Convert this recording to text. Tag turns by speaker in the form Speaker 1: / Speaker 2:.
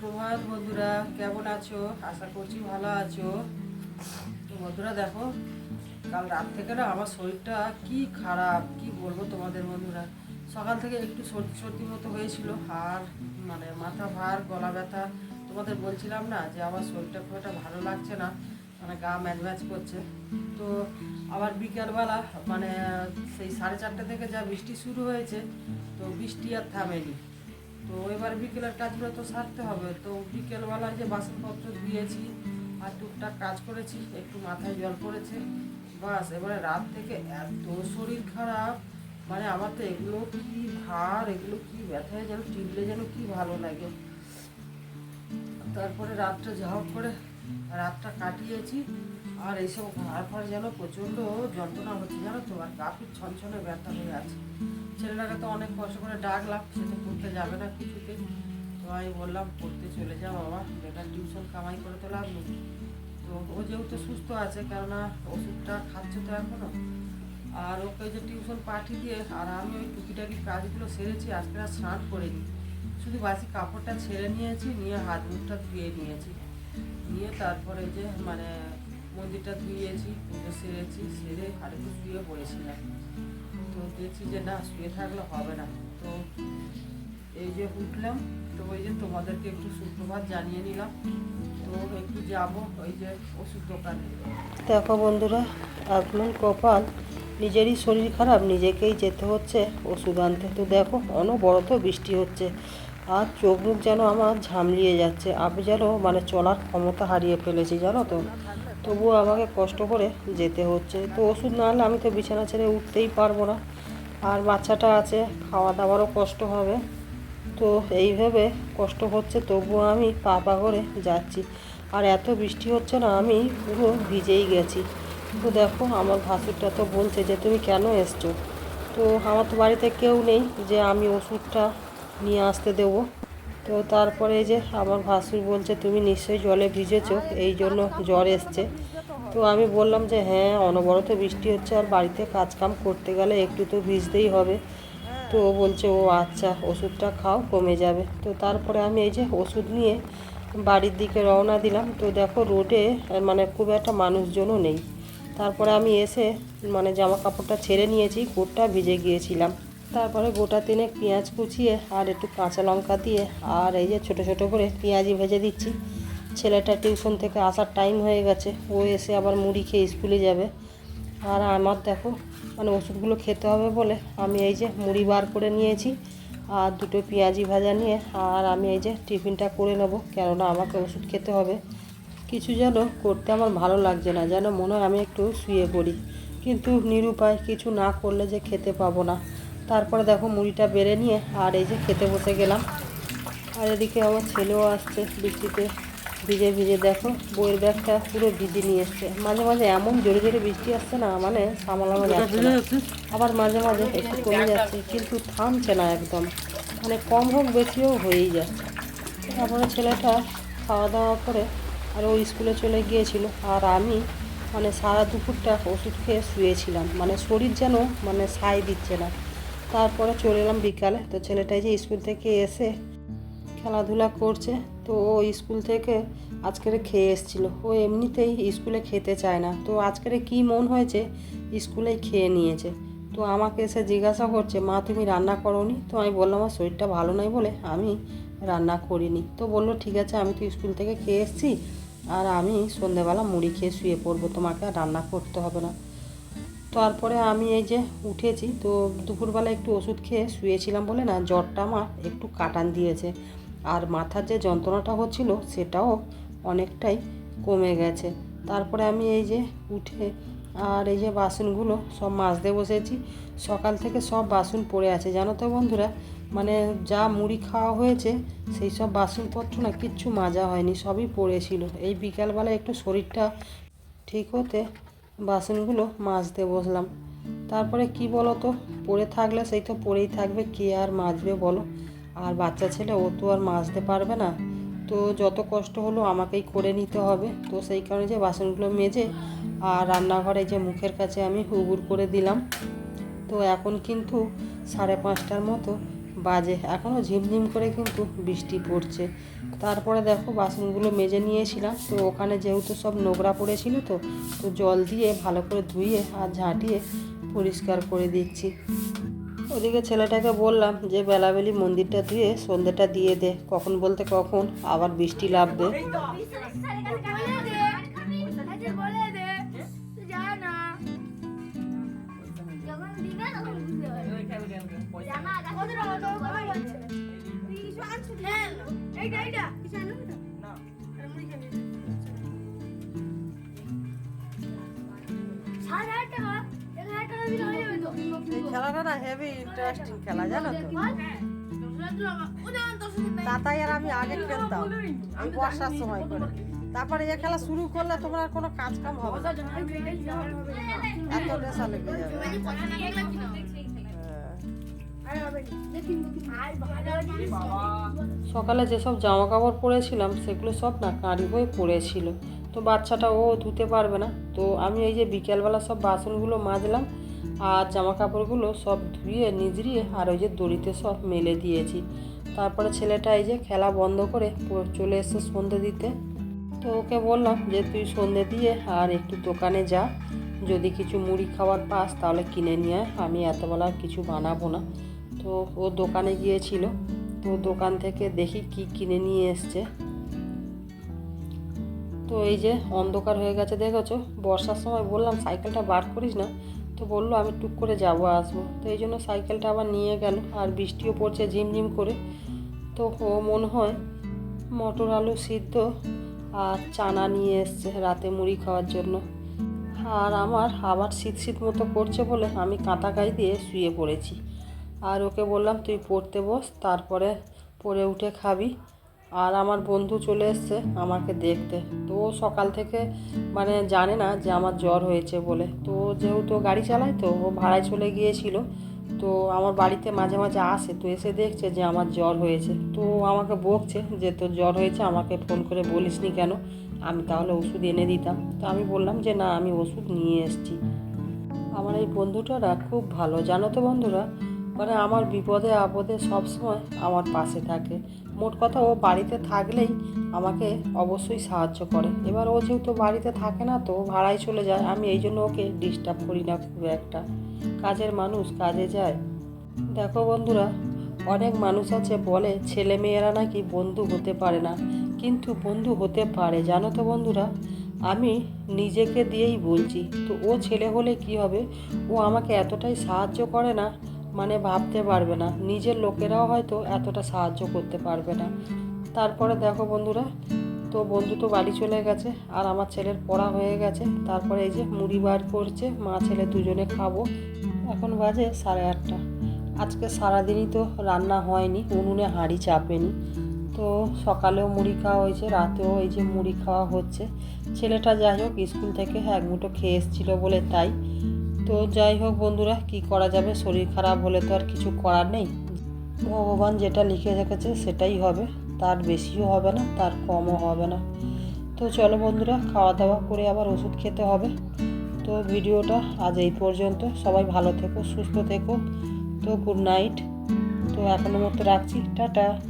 Speaker 1: সুপ্রভাত বন্ধুরা, কেমন আছো? আশা করছি ভালো আছো। তো বন্ধুরা, দেখো, কাল রাত থেকে না আমার শরীরটা কি খারাপ, কি বলব তোমাদের বন্ধুরা? সকাল থেকে একটু সর্দি সর্দি মতো হয়েছিল হার মানে মাথা ভার, গলা ব্যথা। তোমাদের বলছিলাম না যে আমার শরীরটা খুব একটা ভালো লাগছে না মানে গা ম্যাচ করছে। তো আবার বিকালবেলা মানে সেই সাড়ে চারটে থেকে যা বৃষ্টি শুরু হয়েছে, তো বৃষ্টি আর থামেনি। তো এবার বিকেলের কাজগুলো তো সারতে হবে। তো বিকেলবেলা যে বাসনপত্র ধুয়েছি আর টুকটাক কাজ করেছি, একটু মাথায় জল পড়েছে, বাস। এবারে রাত থেকে এত শরীর খারাপ মানে আমার তো এগুলো কি ভার, এগুলো কি ব্যথায় যেন টিপলে যেন কি ভালো লাগে। তারপরে রাতটা যা করে রাতটা কাটিয়েছি। আর এইসব ঘাড় ফাড় যেন প্রচণ্ড যন্ত্রণা হচ্ছে, জানো তো? আর কাপির ছনছনে ব্যথা হয়ে আছে। ছেলেটাকে তো অনেক কষ্ট করে ডাকলাম, সে তো পড়তে যাবে না কিছুতে। তো আমি বললাম, পড়তে চলে যা বাবা, বেটার টিউশন কামাই করে তো লাভ নেই। তো ও যেহেতু সুস্থ আছে, কেননা ওষুধটা খাচ্ছে তো এখনও। আর ওকে যে টিউশন পাঠিয়ে দিয়ে, আর আমি ওই টুকিটাকি কাজগুলো সেরেছি, আজকে আর স্নান করিনি। শুধু বাসি কাপড়টা ছেড়ে নিয়েছি, নিয়ে হাত মুখটা ধুয়ে নিয়েছি। নিয়ে তারপরে যে মানে মন্দিরটা ধুইয়েছি, পুজো সেরেছি, সেরে একটু শুয়ে পড়েছিলাম তো দেখছি যে না, শুয়ে থাকলে হবে না। তো এই যে উঠলাম, তো ওই যে তোমাদেরকে একটু সুপ্রভাত জানিয়ে নিলাম। তো একটু যাব ওই যে ওষুধ দোকানে।
Speaker 2: দেখো বন্ধুরা, এখন কপাল নিজেরই শরীর খারাপ, নিজেকেই যেতে হচ্ছে ওষুধ আনতে। তো দেখো, অনবরত বৃষ্টি হচ্ছে। আর চোখ মুখ যেন আমার ঝামলিয়ে যাচ্ছে। আমি যেন মানে চলার ক্ষমতা হারিয়ে ফেলেছি, জানো তো? তবুও আমাকে কষ্ট করে যেতে হচ্ছে। তো ওষুধ না হলে আমি তো বিছানা ছেড়ে উঠতেই পারব না। আর বাচ্চাটা আছে খাওয়া দাওয়ারও কষ্ট হবে। তো এইভাবে কষ্ট হচ্ছে, তবুও আমি পা পা করে যাচ্ছি। আর এত বৃষ্টি হচ্ছে না, আমি পুরো ভিজেই গেছি। তো দেখো, আমার ভাসুরটা তো বলছে যে, তুমি কেন এসছো? তো আমার তো বাড়িতে কেউ নেই যে, আমি ওষুধটা নিয়ে আসতে দেবো। তো তারপরে যে আমার ভাসুর বলছে, তুমি নিশ্চয়ই জলে ভিজেছো, এই জন্য জ্বর এসছে। তো আমি বললাম যে হ্যাঁ অনবরত বৃষ্টি হচ্ছে, আর বাড়িতে কাজকাম করতে গেলে একটু তো ভিজতেই হবে। তো ও বলছে, ও আচ্ছা ওষুধটা খাও, কমে যাবে। তো তারপরে আমি এই যে ওষুধ নিয়ে বাড়ির দিকে রওনা দিলাম। তো দেখো, রোডে মানে খুব একটা মানুষজনও নেই। তারপরে আমি এসে মানে জামা কাপড়টা ছেড়ে নিয়েছি, কোটটা ভিজে গিয়েছিলাম। তারপরে গোটা তিনে পেঁয়াজ কুচিয়ে আর একটু কাঁচা লঙ্কা দিয়ে আর এই যে ছোটো ছোটো করে পেঁয়াজি ভেজে দিচ্ছি। ছেলেটা টিউশন থেকে আসার টাইম হয়ে গেছে, ও এসে আবার মুড়ি খেয়ে স্কুলে যাবে। আর আমার দেখো মানে ওষুধগুলো খেতে হবে বলে আমি এই যে মুড়ি বার করে নিয়েছি আর দুটো পেঁয়াজি ভাজা নিয়ে আর আমি এই যে টিফিনটা করে নেব, কেননা আমাকে ওষুধ খেতে হবে। কিছু যেন করতে আমার ভালো লাগছে না, যেন মনে হয় আমি একটু শুয়ে পড়ি। কিন্তু নিরুপায় কিছু না করলে যে খেতে পাবো না। তারপরে দেখো মুড়িটা বেড়ে নিয়ে আর এই যে খেতে বসে গেলাম। আর এদিকে আমার ছেলেও আসছে বৃষ্টিতে। ভিজে ভিজে দেখো, বইয়ের ব্যাগটা পুরো ভিজে নিয়ে এসছে। মাঝে মাঝে এমন জোরে জোরে বৃষ্টি আসছে না মানে সামলানো যাচ্ছে না। আবার মাঝে মাঝে একটু কমে যাচ্ছে, কিন্তু থামছে না একদম। মানে কম হোক বেশিও হয়েই যাচ্ছে তারপরে ছেলেটা খাওয়া দাওয়া করে আর ও স্কুলে চলে গিয়েছিল। আর আমি মানে সারা দুপুরটা ওষুধ খেয়ে শুয়েছিলাম। মানে শরীর যেন মানে সাই দিচ্ছে না। তারপরে চলে এলাম বিকালে। তো ছেলেটাই যে স্কুল থেকে এসে খেলাধুলা করছে। তো ও স্কুল থেকে আজকের খেয়ে এসেছিল। ও এমনিতেই স্কুলে খেতে চায় না। তো আজকের কি মন হয়েছে? স্কুলেই খেয়ে নিয়েছে। তো আমাকে এসে জিজ্ঞাসা করছে, মা, তুমি রান্না করোনি? তো আমি বললাম, আমার শরীরটা ভালো নয় বলে আমি রান্না করিনি। তো বলল, ঠিক আছে, আমি তো স্কুল থেকে খেয়ে এসেছি। আর আমি সন্ধেবেলা মুড়ি খেয়ে শুয়ে পড়ব। তোমাকে আর রান্না করতে হবে না। তারপরে আমি এই যে উঠেছি, তো দুপুরবেলা একটু ওষুধ খেয়ে শুয়েছিলাম বলে না, জ্বরটা আমার একটু কাটান দিয়েছে। আর মাথার যে যন্ত্রণাটা হচ্ছিল সেটাও অনেকটাই কমে গেছে। তারপরে আমি এই যে উঠে আর এই যে বাসনগুলো সব মাজতে বসেছি। সকাল থেকে সব বাসন পড়ে আছে, জানো তো বন্ধুরা? মানে যা মুড়ি খাওয়া হয়েছে, সেই সব বাসনপত্র না কিচ্ছু মাজা হয়নি, সবই পড়েছিল। এই বিকালবেলা একটু শরীরটা ঠিক হতে বাসনগুলো মাজতে বসলাম। তারপরে কি বলো তো পড়ে থাকলে সেই তো পড়েই থাকবে, কে আর মাজবে বলো? আর বাচ্চা ছেলে, ও তো আর মাজতে পারবে না। তো যত কষ্ট হলো আমাকেই করে নিতে হবে। তো সেই কারণে যে বাসনগুলো মেজে আর রান্নাঘরে যে মুখের কাছে আমি উবুর করে দিলাম। তো এখন কিন্তু সাড়ে পাঁচটার মতো। বাজে। এখনও ঝিমঝিম করে কিন্তু বৃষ্টি পড়ছে। তারপরে দেখো বাসনগুলো মেজে নিয়েছিলাম। তো ওখানে যেহেতু সব নোংরা পড়েছিল তো তো জল দিয়ে ভালো করে ধুয়ে আর ঝাঁটিয়ে পরিষ্কার করে দিচ্ছি। ওদিকে ছেলেটাকে বললাম যে বেলাবেলি মন্দিরটা ধুয়ে সন্ধ্যেটা দিয়ে দে। কখন বলতে কখন আবার বৃষ্টি লাভবে
Speaker 3: এইটা না
Speaker 2: এই খেলাটা হেভি ইন্টারেস্টিং খেলা, জানো তো? তাতাই আর আমি আগে খেলতাম। আমি বর্ষার সময় করে। তারপরে এ খেলা শুরু করলে তোমার কোনো কাজ কাম হবে এত নেশা লেগে যাবে। সকালে যেসব জামা কাপড় পরেছিলাম, সেগুলো সব না কাঁড়ি বই পড়েছিল। তো বাচ্চাটা ও ধুতে পারবে না। তো আমি এই যে বিকেলবেলা সব বাসনগুলো মাজলাম আর জামা কাপড়গুলো সব ধুয়ে, নিজড়িয়ে আর ওই যে দড়িতে সব মেলে দিয়েছি। তারপরে ছেলেটা এই যে খেলা বন্ধ করে চলে এসে সন্ধে দিতে। তো ওকে বললাম যে, তুই সন্ধে দিয়ে আর একটু দোকানে যা। যদি কিছু মুড়ি খাবার পাস, তাহলে কিনে নিয়ে। আমি এতবেলা কিছু বানাবো না। তো ও দোকানে গিয়েছিল। তো দোকান থেকে দেখি কি কিনে নিয়ে এসছে। তো এই যে অন্ধকার হয়ে গেছে দেখেছ? বর্ষার সময় বললাম, সাইকেলটা বার করিস না। তো বলল, আমি টুক করে যাব, আসব। তো এই জন্য সাইকেলটা আবার নিয়ে গেল আর বৃষ্টিও পড়ছে ঝিমঝিম করে। তো ও মনে হয় মটর আলু সিদ্ধ আর চানা নিয়ে এসছে রাতে মুড়ি খাওয়ার জন্য। আর আমার আবার শীত শীত মতো করছে বলে আমি কাঁথা গায়ে দিয়ে শুয়ে পড়েছি। আর ওকে বললাম, তুই পড়তে বস, তারপরে পড়ে উঠে খাবি। আর আমার বন্ধু চলে এসছে আমাকে দেখতে। তো ও সকাল থেকে মানে জানে না যে আমার জ্বর হয়েছে বলে। তো যেহেতু গাড়ি চালায় তো ও ভাড়ায় চলে গিয়েছিল। তো আমার বাড়িতে মাঝে মাঝে আসে, তো এসে দেখছে যে আমার জ্বর হয়েছে। তো আমাকে বকছে যে, তোর জ্বর হয়েছে, আমাকে ফোন করে বলিসনি কেন? আমি তাহলে ওষুধ এনে দিতাম। তো আমি বললাম যে, না, আমি ওষুধ নিয়ে এসেছি। আমার এই বন্ধুটারা খুব ভালো। জানো তো বন্ধুরা মানে আমার বিপদে আপদে সবসময় আমার পাশে থাকে। মোট কথা ও বাড়িতে থাকলেই আমাকে অবশ্যই সাহায্য করে। এবার ও যেহেতু বাড়িতে থাকে না তো ভাড়ায় চলে যায়, আমি এই জন্য ওকে ডিস্টার্ব করি না খুব একটা। কাজের মানুষ কাজে যায়। দেখো বন্ধুরা, অনেক মানুষ আছে বলে ছেলে মেয়েরা নাকি বন্ধু হতে পারে না। কিন্তু বন্ধু হতে পারে, জানো তো বন্ধুরা? আমি নিজেকে দিয়েই বলছি। তো ও ছেলে হলে কি হবে? ও আমাকে এতটাই সাহায্য করে না মানে ভাবতে পারবে না। নিজের লোকেরাও হয়তো এতটা সাহায্য করতে পারবে না। তারপরে দেখো বন্ধুরা, তো বন্ধু তো বাড়ি চলে গেছে আর আমার ছেলের পড়া হয়ে গেছে। তারপরে এই যে মুড়ি বার করছে, মা ছেলে দুজনে খাব। এখন বাজে সাড়ে আটটা। আজকে সারাদিনই তো রান্না হয়নি, উনুনে হাঁড়ি চাপেনি। তো সকালেও মুড়ি খাওয়া হয়েছে, রাতেও এই যে মুড়ি খাওয়া হচ্ছে। ছেলেটা যাই হোক, স্কুল থেকে এক মুঠো খেয়ে এসেছিল বলে তাই। তো যাই হোক বন্ধুরা, কি করা যাবে? শরীর খারাপ হলে তো আর কিছু করার নেই। ভগবান যেটা লিখে রেখেছে সেটাই হবে। তার বেশিও হবে না, তার কমও হবে না। তো চলো বন্ধুরা, খাওয়া দাওয়া করে আবার ওষুধ খেতে হবে। তো ভিডিওটা আজ এই পর্যন্ত। সবাই ভালো থেকো, সুস্থ থেকো। তো গুড নাইট তো এখনও মতো রাখছি। টাটা।